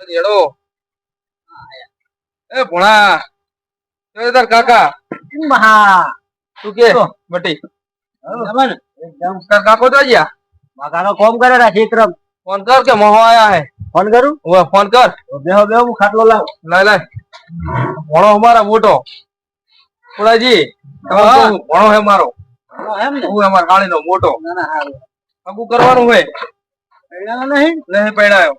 હેડો એ ભોણા તાર કાકા. મહા. તું કે? બટી તાર કાકો તો ગયા મકાનો કોમ કરે રા ચિત્રમ ફોન કર કે મોહો આયા હે. ફોન કરું? ઓવે ફોન કર. બેહો બેહો હું ખાટલો લાવ. લાય લાય. ભણો અમારા મોટો. પુરાજી હા. ભણો હે મારો. એમ ને? હું અમારા કાળીનો મોટો. ના ના હારું. કરવાનું પૈણા નહીં? નહીં પૈણાયો.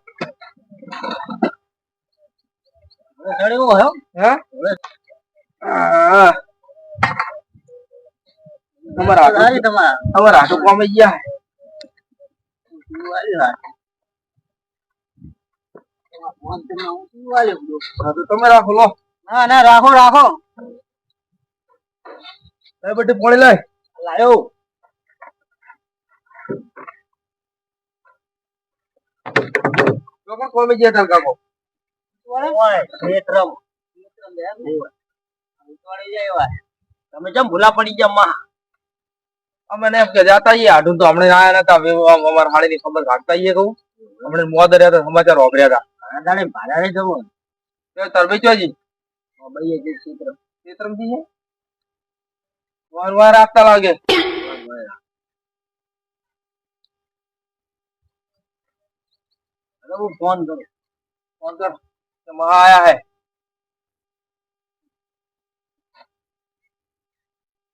તમે રાખો લો ના ના રાખો રાખો બધી પોણી લાય લાયો ને ઉતવાળી જાય એવા. તમે જેમ ભૂલા પડી ગયા માં? અમે એમ કે જાતા આઈએ આઢું તો હમણાં આયા નતા અમારા હાડી ની ખબર કાઢતા આઈએ કહું. હમણાં મોદ રહ્યા હતા સમાચાર વાપર્યા હતા દાડે ભાડાને જવું તો તરબી ચોજી ભાઈ જે ક્ષેત્ર ક્ષેત્રમ જી વાર વાર આપતા લાગે હું ફોન કરું ફોન કર મહા આયા હે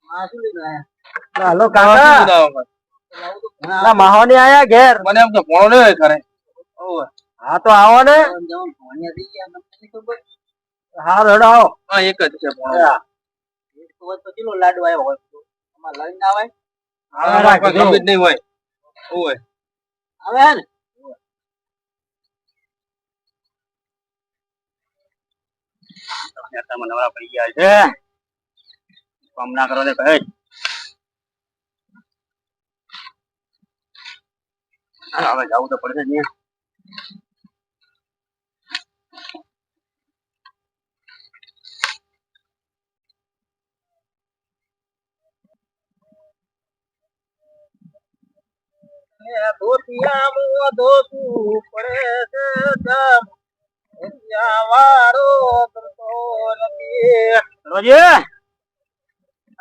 માં? હાલો કાકા. ના આયા ઘેર મને એમ હા તો આવો ને હા રડો આવો હા એક જ છે ભણો પછી લાડુ આવ્યો હોય આમાં લઈને આવે હા જ નહીં હોય હોય આવે ને તમે નવરા પડી ગયા છે. કામ ના કરો ને કહે હવે જવું તો પડશે ને. ધોતિયા ધોતું પડે છે જમ ધોતિયા વાળો કરતો નથી રોજે?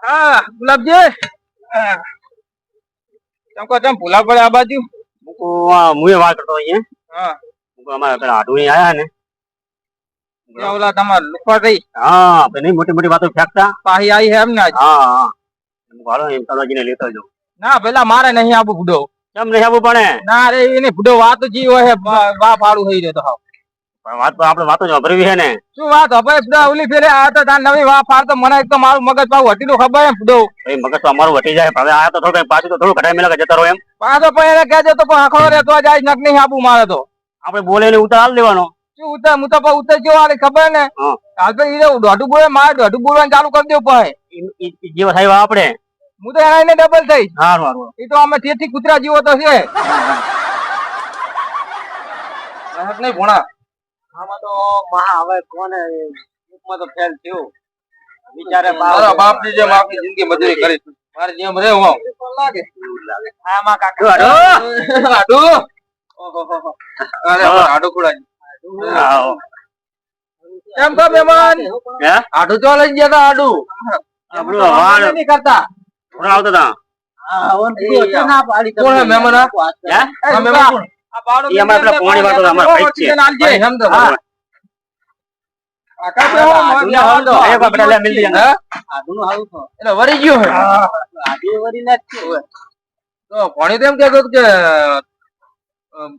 હા ગુલાબજી? કો ચમ ભૂલા પડે આ બાજુ? મુએ વાત કરતો અહીંયા. હા. અમારા પેલા આડુની આયા ને. ઓલા તમાર લુખવા ગઈ? હા પેલી મોટી મોટી વાતો ફેંકતા. પાહી આવી હે એમ ને આજ? હા હા. એમ હાલો એમ તલાજીને લેતો જાઉં. ના પેલા મારે નહીં આવું ભૂડો. કેમ નહીં આબુ પડે ના રે એને ભૂડો વાત જી હોય હે બા બા ફાડું થઈ રહ્યો તો હાવ. વાત તો આપણે વાતો જ વાપરવી છે ને. શું વાત? હવે ઓલી ફેરે આ તો તાર નવી વા ફાડ તો મને એક તો મારું મગજ પાછું હટીનું ખબર એમ? ભૂડો એ મગજ તો અમારું વટી જાય. હવે આ તો થોડું પાછું તો થોડું ઘટાઈ મેલા જતા રહો એમ. પાછો પણ કહેજો તો આખો રે જાય નક નહીં આપું મારે તો. આપણે બોલે ને ઉતાર હાલ લેવાનો શું ઉતર? હું તો પણ ઉતર જો આને ખબર ને? હાલ તો ઈ દોઢું બોલે મારે દોઢું બોલવાનું ચાલુ કરી દેવું પડે થાય એવા આપણે. હું તો એને ડબલ થઈ. સારું સારું એ તો અમે તેથી કૂતરા જેવો તો છે. નહીં ભોણા. આમાં તો મહા હવે કોને યુગમાં તો ફેલ થયું. વિચારે મારા બાપની જેમ આખી જિંદગી મજૂરી કરી મારી જેમ રે હું લાગે. આમાં કાકા આડુ ઓહોહો. અરે હા. આડુ આવો. કેમ છો મહેમાન? હે આડુ તો લઈ ગયા તા આડુ આપણું વાળ નહીં કરતા. કોણ મહેમાન? હે મહેમાન કોણ? ઈ અમારે પેલા પોણી અમારો છે. એ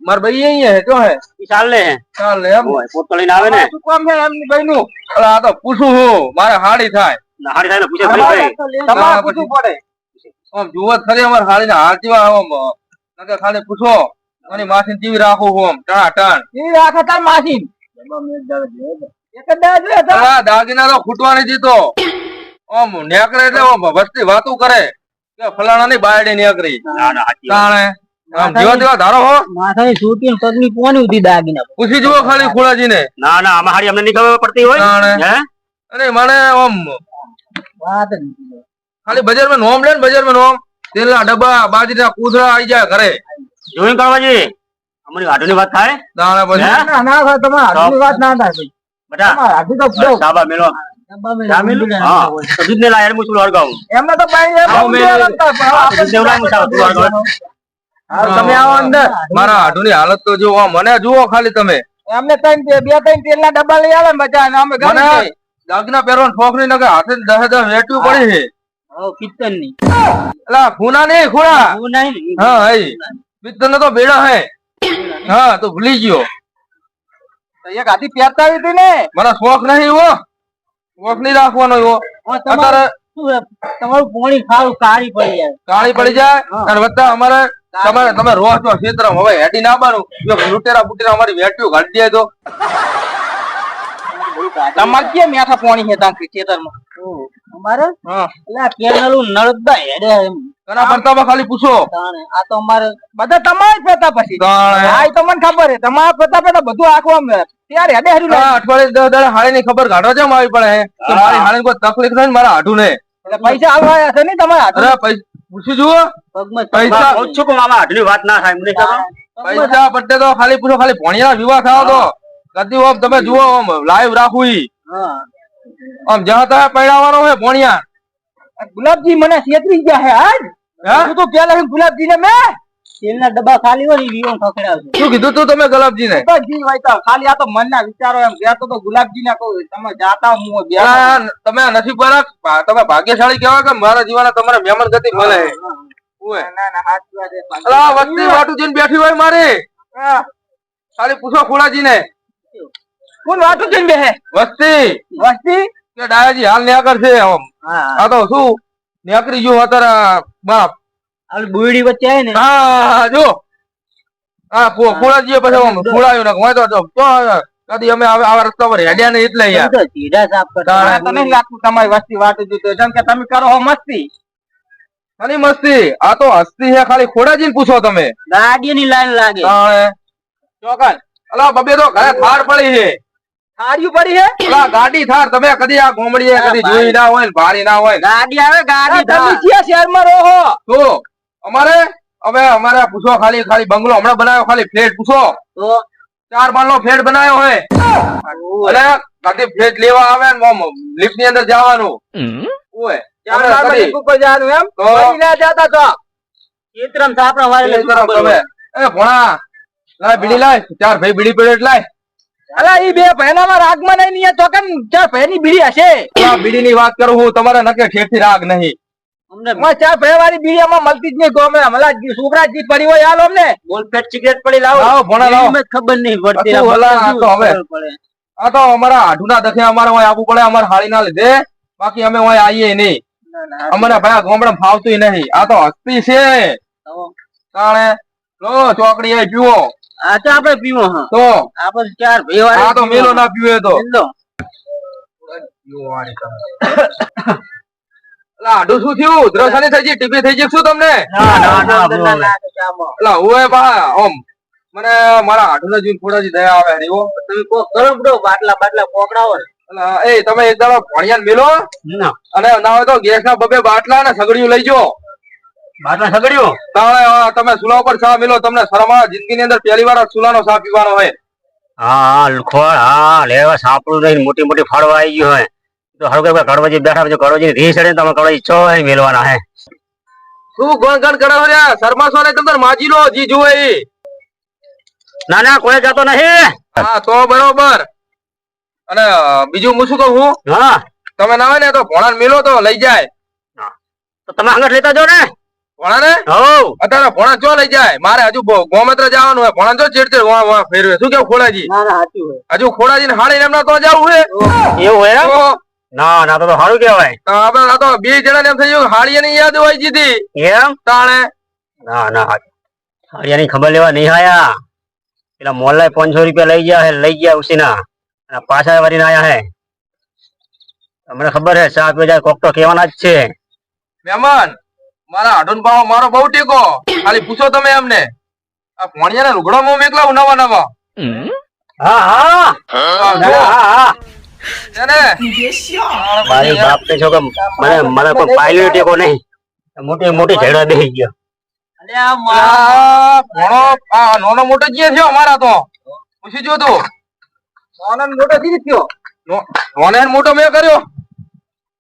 માર ભાઈ અહીંયા હે તો હે? ચાલ લે ચાલ એમ? ઓય, લઈને આવે ને? શું કામ છે એમની ભાઈનું? અલા, આ તો પૂછું હું મારે હાડી થાય. હાડી થાય ને પૂછે ખરી ભાઈ. પડે. આમ જુઓ ખરી અમારે હાડી ને જેવા આમ ખાલી પૂછો. આની માસી જીવી રાખો હું આમ ટા ટાણ. કેવી રાખે તાર માસીન દાગીના તો ખૂટવા નથી દીધો આમ નેકરે એટલે આમ વસ્તી વાતું કરે. કે ફલાણા ની બાયડી નેકરી ના ના હાચી વાત. તાણે. આમ જેવા તેવા ધારો હો. માથાની સૂટી પગની કોની ઉધી દાગીના પૂછી જુઓ ખાલી ખુલાજી ને ના ના આમાં હાડી અમને નહીં ખબર પડતી હોય. હે? અને મને ઓમ વાત ખાલી બજારમાં નોમ લે ને બજારમાં નોમ. તેલના ડબ્બા બાજરીના કૂતરા આઈ જાય ઘરે. જોઈન કરવાજી અમારી વાઢોની વાત થાય? તાણે પછી? ના ના થાય તમારે આટલી વાત ના થાય ભાઈ. બેટા તો બહુ. સાબા મેલો. ને મને જુઓ ખાલી તમે. એમને ત્રણ બે ત્રણ તેલના ડબ્બા લઈ આવે ને અને અમે. દાગના પહેરવાનું શોખ નહીં નકર હાથે દહે દહ વેઠવું પડે છે. કીર્તનની ખૂના નહીં ખૂણા. હું પિત્તર તો બેડા હે. હા તો ભૂલી ગયો. એક આધી પહેરતા આવી હતી ને? મને શોખ નહીં એવો શોખ નહીં રાખવાનો એવો. અત્યારે તમારું પોણી ખાવું કાળી પડી જાય. કાળી પડી જાય? અને વત્તા અમારે તમારે તમે રોજ છો ક્ષેત્ર હવે હેડી ના બાનું જો લૂંટેરા બુટેરા અમારી વેટ્યું કાઢી જાય તો. તમારે કેમ મેઠા પોણી છે ત્યાં ખેતરમાં? અમારે? એટલે કેનલ નળદા હેડે એમ. કના પડતામાં ખાલી પૂછો. આ તો અમારે બધા તમારે જ પછી. હા તો મને ખબર છે. તમારે પહેતા પહેતા બધું આખું આમ ત્યારે હેડે હેડું આ અઠવાડિયે દસ દાડે હાળી ની ખબર કાઢવા કેમ આવી પડે હે. મારી હાળી કોઈ તકલીફ થાય ને મારા હાડું ને પૈસા આવ્યા છે ને તમારા હાથમાં? પૈસા પૂછી જુઓ. પૈસા- કહું કે મામા આટલી વાત ના થાય મને પૈસા પડતે તો ખાલી પૂછો ખાલી ભણિયાના વિવાહ થયો તો. કદી ઓમ તમે જુઓ ઓમ લાઈવ રાખવું ઈ. હા. આમ જ્યાં તા પૈડાવાનો હે ભોણિયા. ગુલાબજી મને છેતરી ગયા હે આજ? હું? તો પેલા ગુલાબજી ને મે? તેલના ડબ્બા ખાલી હોય ને ઈ વિવો શું કીધું તું તમે ગુલાબજી ને ગુલાબજી હોય તો ખાલી આ તો મનના વિચારો એમ કહેતો તો ગુલાબજી ને કહું તમે જાતા હું ગયા તમે નસીબ વાળા તમે ભાગ્યશાળી કહેવાય કે મારા જીવન તમારે મહેમાન ગતિ મળે. ના ના વસ્તી વાટું જઈને બેઠી હોય મારે. હા. ખાલી પૂછો ખોડાજી ને કોણ વાતો જઈને બેહે. વસ્તી વસ્તી? કે ડાયાજી હાલ ન્યા છે આમ. આ તો શું? નેકરી જો અત્યારે બાપ. આ બુડી વચ્ચે આવે ને હા જો. હા. ખોડાજી પછી આમ ખોડાયું ને હોય તો તો કદી અમે આવા રસ્તા પર હેડ્યા નહીં એટલે યાર સીધા સાફ કરતા તમે લાગતું તમારી વસ્તી વાતું જોતો જેમ કે તમે કરો હો મસ્તી. ખાલી મસ્તી. આ તો હસ્તી છે ખાલી ખોડાજી ને પૂછો તમે. ગાડીની લાઈન લાગે. ચોકન અલા બબે તો ઘરે થાર પડી છે. થાળિયું પડી હે? અલા ગાડી થાર તમે કદી આ ગોમડીએ કદી જોઈ ના હોય ને ભારી ના હોય ગાડી આવે આ ગાડી તમે થાય. શહેરમાં રહો તો? અમારે? હવે અમારે પૂછો ખાલી ખાલી બંગલો હમણાં બનાવ્યો ખાલી ફ્લેટ પૂછો. તો? ચાર માળનો ફ્લેટ બનાવ્યો હોય. અરે કદી ફ્લેટ લેવા આવે ને લિફ્ટની અંદર જવાનું. ઓય ચાર માળમાં કદી- ઉપર જવાનું એમ? કોઈ ના જાતા તો? ખેતરમાં સાપડા વાળે તમે? એ ભણા લાય બીડી લાય. ચાર ભાઈ બીડી પેડેટ લાય. અલા ઈ બે ભાઈનામાં રાગમાં નહીં નિયા બીડી હશે? આ બીડી વાત કરું હું તમારે નકે ઠેઠ રાગ નહીં. અમને બીડી આમાં મળતી જ નહીં ગોમે હમણાં છોકરા જી પડી હોય હાલ અમને. બોલપેટ સિગરેટ પડી લાવો. લાવો ભણા લાવો. ખબર નહીં પડતી. આ તો હવે. આ તો અમારા આઢુના દખે અમારે આવવું પડે અમારા હાળી ના લીધે. બાકી અમે અહીં આવીએ નહીં. અમારા ભાઈ ગોમડા ફાવતું નહીં. આ તો હસ્તી છે. તાણે લો ચોકડી એ પીવો આ તો આપણે પીવો હા. તો? આપણે ચાર ભાઈ આ તો મેલો ના પીવે તો. આઢું શું થયું? દ્રસાની થઈ ગઈ ટીપી થઈ ગઈ શું તમને? ના ના ના. અલા ઓય બા ઓમ મને મારા આઢુને જોઈને થોડાજી દયા આવે હરી હો તમે કોક કરો બડો બાટલા બાટલા પોકડાવો. એ તમે એક દાડો ભણિયાન મેલો ના. અને ના હોય તો ગેસ ના બબે બાટલા ને સગડીયું લઈ જો બાટલા સગડ્યો તાણે તમે સુલા ઉપર ચા મિલો તમને શરમ જિંદગી ની અંદર પહેલી વાર સુલાનો ચા પીવાનો હોય. હા ખોળ હા લેવા સાપડું નહીં મોટી મોટી ફળવા આવી ગયું હોય. તો હળગે કડવાજી બેઠા કડવાજી રી ચડે તમે કડવાજી છો અહીં મેલવાના હે. શું ગણ ગણ કરો છો લ્યા? શરમાશો ને તમને માજી લો જી જુએ ના ના કોઈ જતો નહીં. હા તો બરોબર. અને બીજું હું શું કહું? હું. હા તમે ના હોય ને તો ભોણા મેલો તો લઈ જાય. તો તમે આગળ લેતા જો ને. ભોણા ને હો અત્યારે ભણા ચો લઈ જાય? મારે હજુ ગોમત્ર જવાનું હોય. ભણા ચો ચીડચીડ ચેડ વાં વાં ફેરવે. શું કેવું ખોડાજી? ના ના હજુ ખોડાજી ને હાળી એમના તો જવું હે એવું હોય ના ના તો તો સારું કેવાય તો આપણે આ તો બે જણા એમ થઈ ગયું હાડી ની યાદ હોય જીધી. એમ? તાણે. ના ના હરિયાની ખબર લેવા નહીં આયા. પેલા મોલ્લા પાંચસો રૂપિયા લઈ ગયા હે લઈ ગયા ઉસીના. અને પાછા વરીને આયા હે. તમને ખબર હે ચા પી કોક તો કહેવાના જ છે. મહેમાન મારા આઢુન ભાવ મારો બહુ ટેકો. ખાલી પૂછો તમે એમને આ પોણિયા ના લુગડો માં મેકલાવું નવા? નવા હા હા. મારી બાપ ને છો કે મને મને કોઈ પાયલો ટેકો નહીં. મોટી મોટી ઝેડા બેસી ગયો. અલ્યા આ ભણો આ નાનો મોટો જે થયો અમારા તો? પૂછી જો તું. નાનો મોટો થયો? નો- મોટો મેં કર્યો.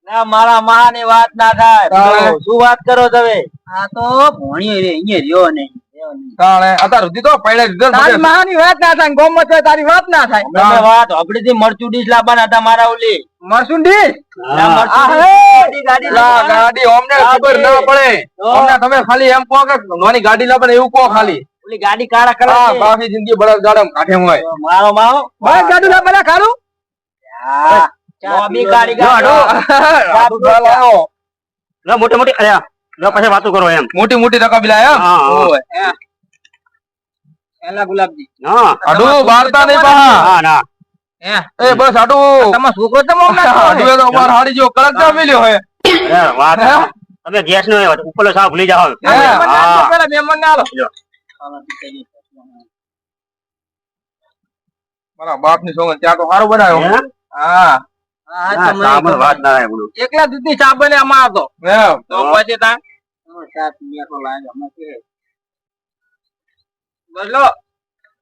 ના મારા મહાની વાત ના થાય. શું વાત કરો તમે? આ તો ભણ્યો રે અહીંયા રહ્યો નહીં ને ના ના. ગાડી ગાડી લા, ગાડી અમને ખબર ના તમે ખાલી એમ કહો કે નાની ગાડી લાવે એવું કહો ખાલી. ઓલી ગાડી કાળા કલર હા બાકી જિંદગી બળદ ગાડા કાઢે હોય મારો માવો? બળદ ગાડી લાવવા ખારું? મોટી મોટી અરે પછી વાતો કરો એમ. મોટી મોટી રકમ એમ હા, હા. પેલા ગુલાબજી. હા. આડું બારતા નહીં પાહા. હા ના. એ બસ આડું તમારો છોકરો તો આડું એ તો અમાર હાડી જેવો કડક ચા મિલ્યો હોય. વાત તમે ગેસ નો ઉપરનો સાવ ભૂલી જાઓ. હે? હા પેલા મહેમાન ને આલો. મારા બાપની સોગન ત્યાં તો સારું બનાવ્યો. હે? હા, ના. વાત ના આવે બોલું એકલા દૂધની હતો તો. પછી તા? બોલો.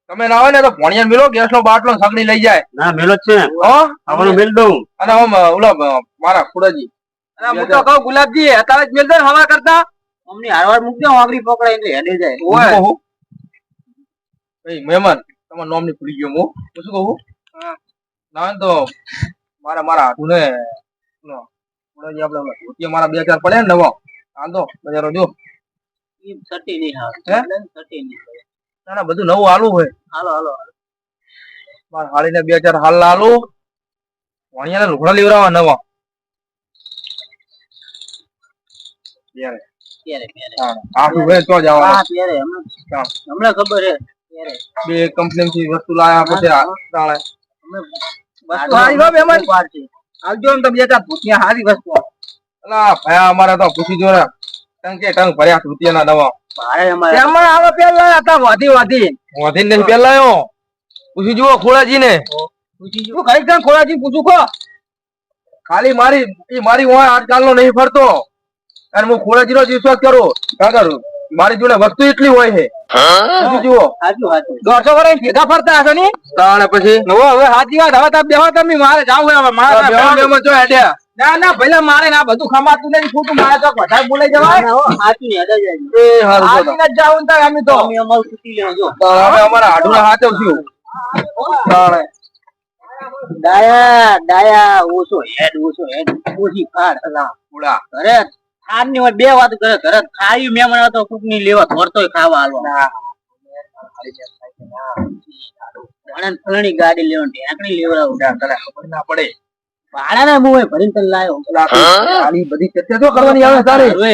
તમે ના હોય ને તો ભણિયા મિલો ગેસ નો બાટલો ને સગડી લઈ જાય. ના મેલો છે. હો? મિલ દઉં. અને આમ ઓલા મારા ખુડાજી હું તો કહું ગુલાબજી અત્યારે જ મિલ દે હવા કરતા. અમની હારવાર મૂકજો દે આંગળી પકડાય એટલે હેડે જાય. ઓય મહેમાન તમારું નામની ભૂલી ગયો હું. શું કહું? ના હોય તો મારા મારા હાથું ને આપણે ઓલા મારા બે ચાર પડ્યા ને નવો. આંધો બજારો જો. સટી નહીં સટી નહીં ના ના બધું નવું હાલું હોય હાલો હાલો મારા હાડીને બે ચાર હાલ ભણિયા લીવડાવા લુગડા લેવડાવવા નવા. બે કંપની થી વસ્તુ લાયા પછી વસ્તુ હારી હો મહેમાન. આવજો ને તમે જતા ભૂતિયા હારી વસ્તુ. અલા ભયા અમારે તો પૂછી જો ને ટંકે ટંક ભર્યા રૂપિયા ના નવા ભાડે અમારે એમાં આવે પેલા? હતા વધી વધી. પૂછી જુઓ ખોળાજી ને પૂછી જો કઈ કામ ખોરાજી પૂછું કો ખાલી મારી ઈ મારી હું આજકાલ નો નહીં ફરતો. અને હું ખોળાજી નો જ વિશ્વાસ કરું. કાકા મારી જોડે વસ્તુ એટલી હોય છે. જુઓ. હાચું હાચું દોઢસો વર્ષ ભેગા ફરતા હશો ની તાણે પછી? હવે હવે વાત હવે તમે બેહો તમે મારે જાવ હવે મારે બેવા બેમાં જો હેડ્યા ના ના ભલે મારે ના બધું ખમાતું નથી ખોટું મારે તો વધારે બોલાઈ જવાય. હાચું ને હેડે જાય એ હારું જો હાચી જાવ ને અમે તો. અમે અમારું છૂટી લેવું હવે અમારા હાડું હાથે થયું. તાણે. ડાયા ડાયા ઓછો હેડ ઓછો હેડ. ઓછી ફાડ ઘરે ખાર ની હોય બે વાત કરે ઘરે ખાયું મેમણ તો કુકની લેવા ધોરતોય ખાવા હાલવા ભાડાને ફલાણી ગાડી લેવાની ઢેકણી લેવડાવું. તને ખબર ના પડે. ભાડાના મુએ ભરીને તને લાયો. પેલા આની બધી ચર્ચા તો કરવાની આવે તારે. હરવે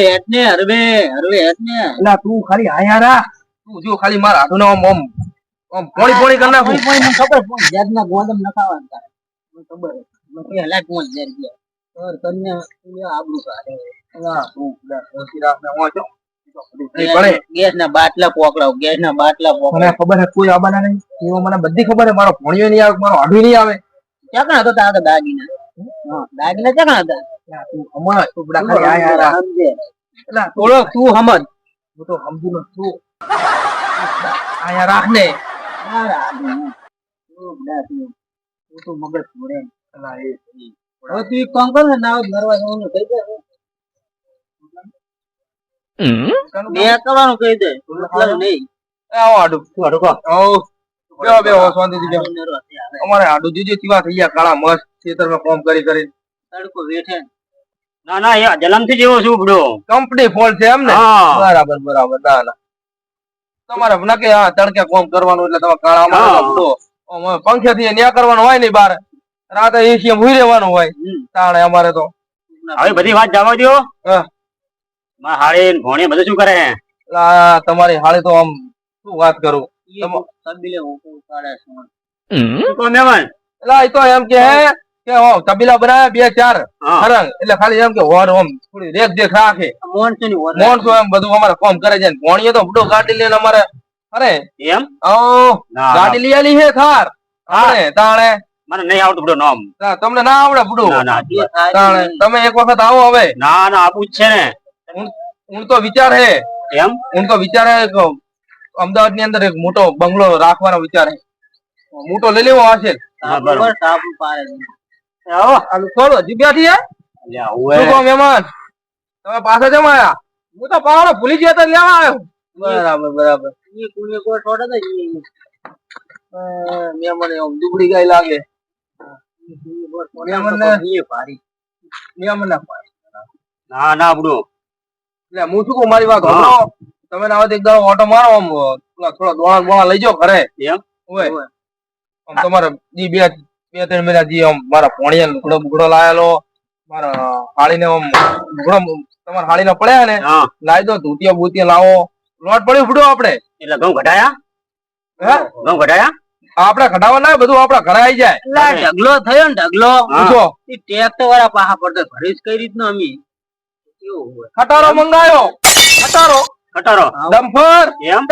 હરવે હરવે એટલે તું ખાલી આયા રા તું જો ખાલી મારા હાથું આમ આમ આમ પોણી પોણી કરી નાખું. કોઈ મને ખબર પણ જાતના ગોદમ નખાવા તારે. મને ખબર હે. મને હલાક મોજ જર ગયા સર તને આબરૂ કાઢે. ને ગેસ ના બાટલા પોકડાવ ગેસ ના બાટલા પોકડાવ ખબર કોઈ આબાના નહીં. એવો મને બધી ખબર મારો ભણ્યો નહીં આવે મારો આઢું નહીં આવે. ક્યાં હતો દાગીના? દાગીના ક્યાં હતા? તું સમજ. ખાલી તું હું તો સમજી છું. આયા રાખ ને તું તો મગજ છોડે અલા, એ એ. હવે તું એક કામ કર ને ના જવાનું થઈ દે મેં કરવાનું કહી દે. મતલબ નહીં. આવો આઢું તું આઢું કહો. બેહો, બેહો, શાંતિથી બેહો. નરવા થયા હવે. અમારે આઢું જીજે ચીવા થઈ ગયા કાળા મસ્ત ખેતરમાં કામ કરી કરી તડકો વેઠે ના. ના યાર જલમથી જેવો છું બડો કંપની ફોલ્ટ છે એમ ને? બરાબર બરાબર ના ના. તમારે ના કે હા તડકે કોમ કરવાનું એટલે તમે કાળા અમારે પંખે થી ન્યા કરવાનું હોય નહીં બાર. રાતે એસી રહેવાનું હોય. તાણે અમારે તો. હવે બધી વાત જવા દો હા. મારા હાડે ને ભોણે બધું શું કરે એટલે આ તમારી હાળી તો આમ શું વાત કરું? તબીલે ઊંઘું કાઢે છે. શું કહો મહેમાન એ તો એમ કે હે કે હો તબીલા બનાવ્યા બે ચાર હા. એટલે ખાલી એમ કે હોર આમ થોડી રેખ દેખ રાખે. મોનસૂનની વરસાદ. મોણસો એમ બધું અમારે કોમ કરે છે. ને ભોણીએ તો બધું કાઢી લે અમારે અરે એમ? ઓ ગાડી લઈ આલી છે થાર તાણે. મને નહીં આવડતું નામ. તમને ના આવડે નહીં. તમે એક વખત આવો હવે. ના ના આપું જ છે ને. હું તો વિચાર હે. એમ? હું તો હે અમદાવાદની અંદર એક મોટો બંગલો રાખવાનો વિચાર હે. મોટો લઈ લેવો હશે હા, બરોબર. બરોબર પારે આવો. આનું ખોલો હજી બેઠી હે. અલ્યા, ઓવે. શું કહો મહેમાન? તમે પાછા જમ આયા? હું તો પાવડો ભૂલી ગયા તો લેવા આવ્યો. બરાબર બરાબર. ઈ કુણી કોઈ છોડે તો ઈ મહેમાન એમ દુબળી ગાય લાગે. કુણી કોઈ છોડે મેં તો મને- ઈ ભારી મહેમાન ના ના ના બડો એટલે હું શું કહું મારી વાત. તમે ના એક દાડો ઓટો મારો આમ થોડા દોણા બોણા લઈ જાઓ ઘરે. એમ? ઓય. આમ તમારે જી બે બે ત્રણ મહિના જી આમ મારા પોણિયા લુગડો બુગડો લાયેલો. મારા હાળીને આમ લુગડો તમારા હાળીને પડ્યા ને લાવી દો ધૂતિયા બોતિયા લાવો. લોટ પડી ફૂડો આપણે. એટલે ઘઉં ઘટાયા? હે? ઘઉં ઘટાયા? આપણે ઘટાવા ના બધું આપડા ઘરે આવી જાય. ઢગલો થયો ને ઢગલો. ટેક્ટર વાળા પાહા પડતો ભરીશ કઈ રીતનો અમી. ખટારો મંગાયો. ખટારો. ખટારો. ડમ્ફર. એમ?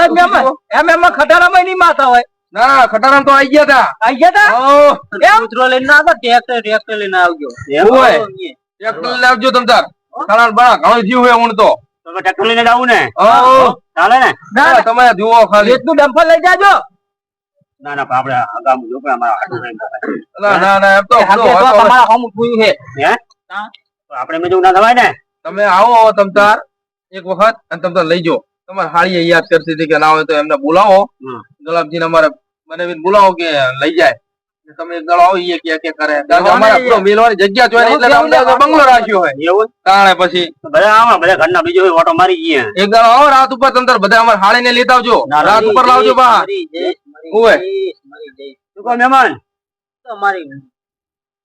એમ એમ ખટારામાં નહીં માતા હોય. ના ના ખટારા તો આઈ ગયા તા. આઈ ગયા તા? કૂતરો લઈને ના આવતો ટ્રેક્ટર ટ્રેક્ટર લઈને આવજો. એમ? હોય. આવો ટ્રેક્ટર લઈને આવજો તમ તાર. ખટારા બણા ઘણો જીવ હોય હું તો. તમે ટ્રેક્ટર લઈને જાવ ને? ઓ ચાલે ને? ના તમે જુઓ ખાલી. એટલું ડમ્ફર લઈ જાજો. ના ના બાપડે આપણે આગામ જો પણ અમારા હાથું ના ના ના એમ તો તમારા હમ થયું છે. હે? આપણે મેં ના થવાય ને? તમે આવો તમતાર એક વખત અને તમતાર લઈ જો તમારે હાળી અહીંયા કરતી હતી કે ના હોય તો એમને બોલાવો. ગુલાબજી ને અમારે બનાવીને બોલાવો કે લઈ જાય. તમે એક દળ આવો કે કે કરે. અમારે પૂરો મેલવાની જગ્યા જોઈએ એટલે અમને બંગલો રાખ્યો હોય. એવું કારણે પછી બધા આવા બધા ઘરના બીજો હોય, ઓટો મારી ગયા. એક દળ આવો રાત ઉપર તમ બધા અમારે હાળીને લેતા આવજો. રાત ઉપર લાવજો બા ઓય. શું કહો મહેમાન? તો અમારી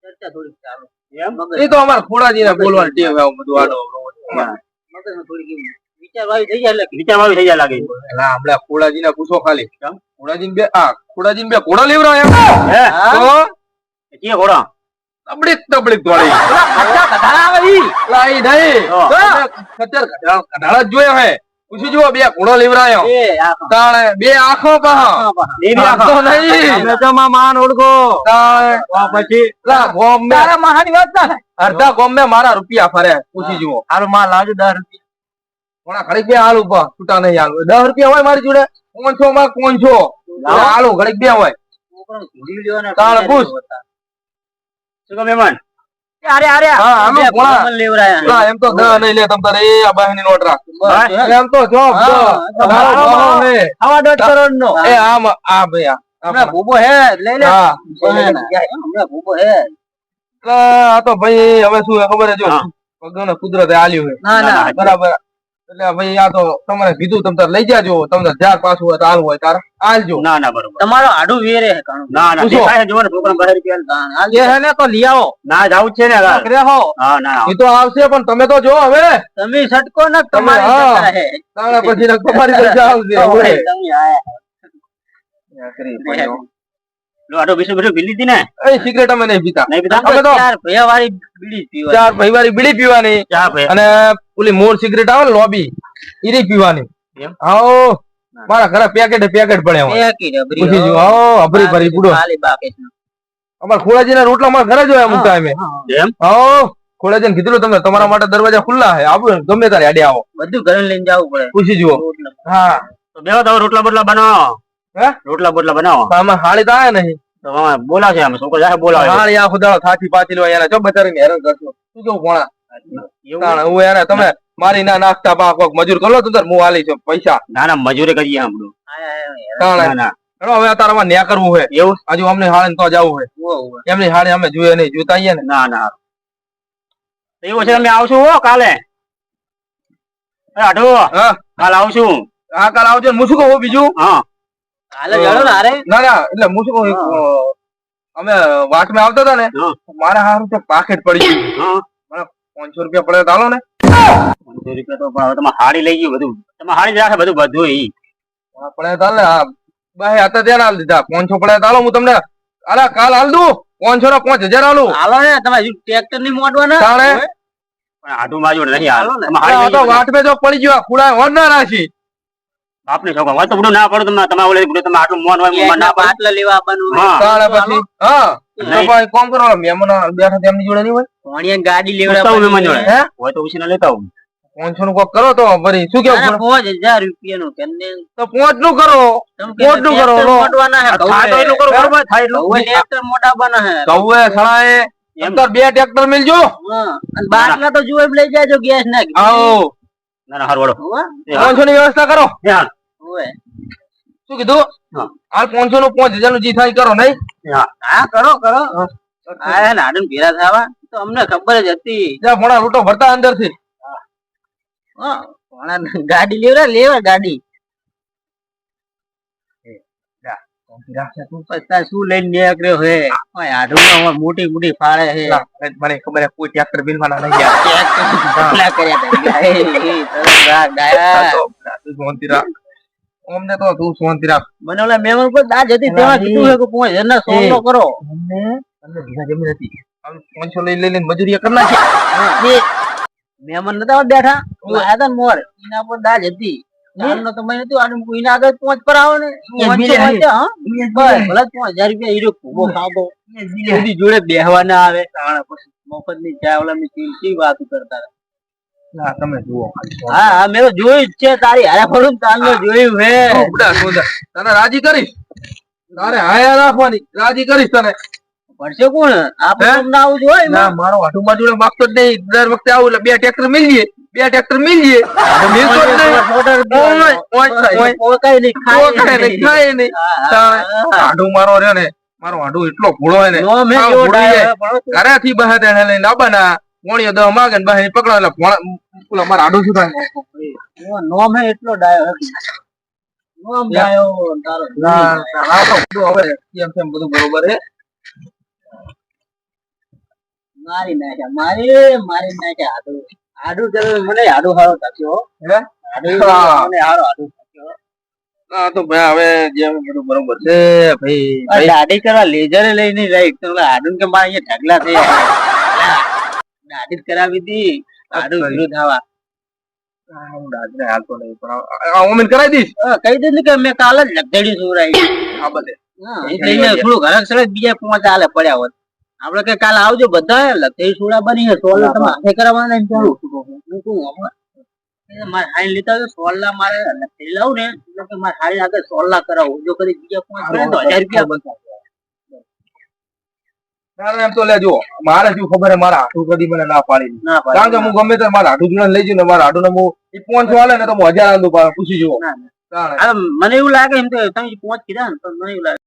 ચર્ચા થોડીક ચાલુ. એ તો અમારે ખોડાજી ને બોલવાની ટેવ આવું બધું આડો ખોડાજી ને પૂછો ખાલી કેમ? ખોડાજી બે આ ખોડાજી બે ઘોડા લેવરા એમ હે ઘોડા તબડીક તબડીક દોડી આવે ઈ. લાઈ નહીં જોયો હે પૂછી જુઓ બે ઘોડો લીવરાયો તાણે બે આંખો પાહા આખો. નહીં. અમે તો માન ઓળખો. તાણે પછી લા ગોમ તારા મહાની વાત ના અડધા ગોમ મારા રૂપિયા ફરે. પૂછી જુઓ. હાલમાં લાવજો દસ રૂપિયા. ઘણા ઘડીક બે હાલ ઉપર છૂટા નહીં હાલ દસ રૂપિયા હોય મારી જોડે? કોણ છો માં કોણ છો? હાલો ઘડીક બે હોય. તાળ પૂછ. શું કહો મહેમાન? અરે અરે હા હાલો બે લેવરાયા. એમ તો દહ નહીં લે તમ તારે આ બહેની નોટ રાખ. એમ તો ભાવ હે. દોઢ. એ આમ આ ભાઈ આ. આ હમણાં ભૂબો હે લઈ લે. હા. હમણાં ભૂબો હે. આ તો ભાઈ હવે શું ખબર જો હા. ભગવાને કુદરતે આલ્યું હે ના ના, બરાબર. એટલે ભાઈ આ તો તમારે કીધું તમે તાર લઈ જાજો. તમને જાર પાછું હોય તો હાલ હોય તાર. આલજો ના ના બરોબર. તમારો આડું વેરે હે કાણું. ના ના દેખાય છે, જુઓ ને છોકરા બહાર કેલ હાલ એ હે ને તો લઈ આવો. ના જાવ છે ને. કરે હો હા ના એ તો આવશે પણ તમે તો જો હવે. તમે સટકો ન તમારી હા. સત્તા હે તારા પછી ને તો જાવ છે હવે. તમે આયા. લો બીસો બીસો બીલી હતી ને? એ સિગરેટ અમે નહીં પીતા. નહીં પીતા? અમે તો ચાર ભૈયાવાળી બીડી પીવાની. ચાર ભાઈવારી બીડી પીવાની. ચાર ભૈયા અને ઓલી મોર સિગરેટ આવે લોબી ઈ પીવાની. એમ? આવો મારા ઘરે પેકેટ પેકેટ પડ્યા હોય. પેકી રબરી પૂછી જો આવો અબરી ભરી પૂડો ખાલી બાકી. અમાર અમારા ના રોટલા મારા ઘરે જોયા મુકતા અમે એમ? આવો ખોડાજી કીધું તમને તમારા માટે દરવાજા ખુલ્લા છે. આવો ગમે ત્યારે આડે આવો. બધું ઘરે લઈને જવું પડે. પૂછી જુઓ. હા. તો બેહો તમે રોટલા બોટલા બનાવો? રોટલા બોટલા બનાવો. આમાં હાળી તો આયા નહીં. બોલાવશે અમે છોકરો જાય બોલાવે હાળી આખો દાડો થાકી પાછી લો એને જો બચારીને હેરાન કરશો. શું કેવું ભોણા? હું એને તમે મારી ના નાખતા પા કોક મજૂર કરો. તો તાર હું આલી છું. પૈસા. ના ના મજૂરી કરીએ આપણું આયા આયા તાણે. ના ના. હેડો હવે તારામાં ન્યા કરવું છે એવું? હજુ અમને હાળે તો જવું ઉવો. એમની હાળી અમે જોઈએ નહીં જોતા ને. ના ના. એવું છે અમે આવશું હો કાલે. હા. કાલ આવશું. આ કાલ આવજો મુસુકો હું શું કહું બીજું? હા. ને ના એટલે હું શું કહું એક, અ, અમે આવતા હતા ને. મારા હારું તો પાકેટ પડી ગયું. મને પાંચસો રૂપિયા પડે ચાલો ને. પાંચસો રૂપિયા તો તમે હાડી લઈ ગયું બધું. તમે હાડી રાખે બધું બધું ઈ. પડે હા બાય હતા ત્યાં હાલ દીધા. પાંચસો પડે તો હું તમને અલા કાલ હાલ દઉં. પાંચસો ના પાંચ હજાર હાલું. હાલો ને તમે ટ્રેક્ટરની મોડવાના? તાણે? પણ બાજુ નહીં હાલો. ને. વાટ મેં જો પડી ગયો ખુડા હોર ના રાખી. આપને છોકરો વાત તો બધું ના પડો તમને. તમારે ઓલે તમે આટલું મોન હોય મોન ના પડે. લેવા આવવાનું કાળ પછી હા. ભાઈ કોમ કરો મહેમાનો બેઠા તેમની જોડે નહીં હોય? ભણિયા ગાડી લેવડા તો મહેમાન જોડે. હે? હોય તો ઉછીને લેતા આવું પાંચસો નું કોક કરો તો ભરી શું કેવું પાંચ હજાર રૂપિયાનું કેને તો પાંચનું કરો. તમે પાંચનું કરો મોટવાના હે થાય તો એટલું કરો બરોબર? થાય એટલું ટ્રેક્ટર મોટાવાના હે. કૌએ સણાએ અંતર બે ટ્રેક્ટર મિલજો. હા. અને બાટલા તો જુઓ લઈ જાજો ગેસ ના આવો. ના ના હારું પાંચસો ની વ્યવસ્થા કરો. શું કીધું? હા. હાલ પાંચસો નું પાંચ હજારનું જી થાય કરો નહીં? હા. કરો કરો. આયા હે ને આડું ભેરા થવા તો અમને ખબર જ હતી. ભણા લૂંટો ભરતા અંદરથી હા, ભણા ગાડી લેવરા લેવા ગાડી પછી તાર શું લઈને હે મોટી મોટી ફાળે હે મને ખબર હે કોઈ ટ્રેક્ટર બિલવાના નહીં અમને તો તું શાંતિ રાખ. મને ઓલા પર દાજ હતી તેમાં કીધું કે કરો. અમને અમને ભીગા જમીન હતી. પાંચસો લઈ લઈને મજૂરી કરી નાખી એ. મહેમાન નતા બેઠા? તા મોર. એના પર દાજ હતી. નાનો તો મને હતું આનું કોઈના આગળ પાંચ પર આવો ને ભલે પાંચ હજાર રૂપિયા હીરો ભૂગો ખાધો બધી જોડે બેહવાના આવે. તાણા પછી મફતની ચા ઓલા ની ચીલસી વાત કરતા ના તમે જુઓ. હા હા મેં જોયું જ છે તારી હારે ફરું તારનો જોયું હે. તને રાજી કરીશ? તારે હાયા રાખવાની. રાજી કરીશ તને. પડશે કોણ? આપણે તમને આવું જોઈએ ના. મારો હાટુ બાજુ માગતો જ નહીં. દર વખતે આવું એટલે બે ટ્રેક્ટર મિલીએ. બે ટ્રેક્ટર મિલીએ. મિલતો જ નહીં. ખાય ખાય. હાડુ મારો રહ્યો ને મારો હાડુ એટલો ભૂળો હે ને. ઘરેથી બહાર લઈને આવવાના. કોણીઓ દવા માગે ને બહાર પકડો એટલે ભોળા મારા હાડુ શું થાય? નોમ હે એટલો ડાયો. નોમ ડાયો તારો ના, હવે એમ તેમ બધું બરોબર હે મારી નાખ્યા મારી મારી નાખ્યા આડું. આડું ચાલો મને આડું હારો થયો હે? આડું મને હારો આડું થયો હા. તો ભાઈ હવે જે બધું બરોબર છે. ભાઈ દાઢી કરવા લેઝર લઈને રહી તો આડું કે મારે અહીંયા ઢગલા થઈ દાઢી કરાવી હતી આડું ભીરું થવા. હું દાદને હાલતો નહીં પણ આ- આ ઓમેન કરાવી દઈશ? હા, કહી દે ને કે મેં કાલે જ લગડ્યું સુરાઈ આ બધે હા, એ લઈને થોડું ઘરાક સડે બીજા પાંચ હાલે પડ્યા હોત. આપડે કે કાલ આવજો બધા લગડી સુડા બની છે સોલ તમે હાથે કરાવવાના એમ ચાલુ હું કહું હમણાં? મારે હાઈ લેતા આવજો સોલના મારે લગડી લાવું ને એટલે કે મારે હારી આગળ સોલના કરાવું. જો કદી બીજા પાંચ કરે તો હજાર રૂપિયા બનતા એમ તો લેજો મારે શું ખબર મારા હાથું કદી મને ના પાડી ના કારણ કે હું ગમે ત્યારે મારા હાથું જોડે લઈ જઉં ને મારા હાથું ને હું પાંચસો હાલે ને તો હું હજાર આલું પૂછી જુઓ. મને એવું લાગે એમ તો તમે પાંચ કીધા ને તો મને એવું લાગે.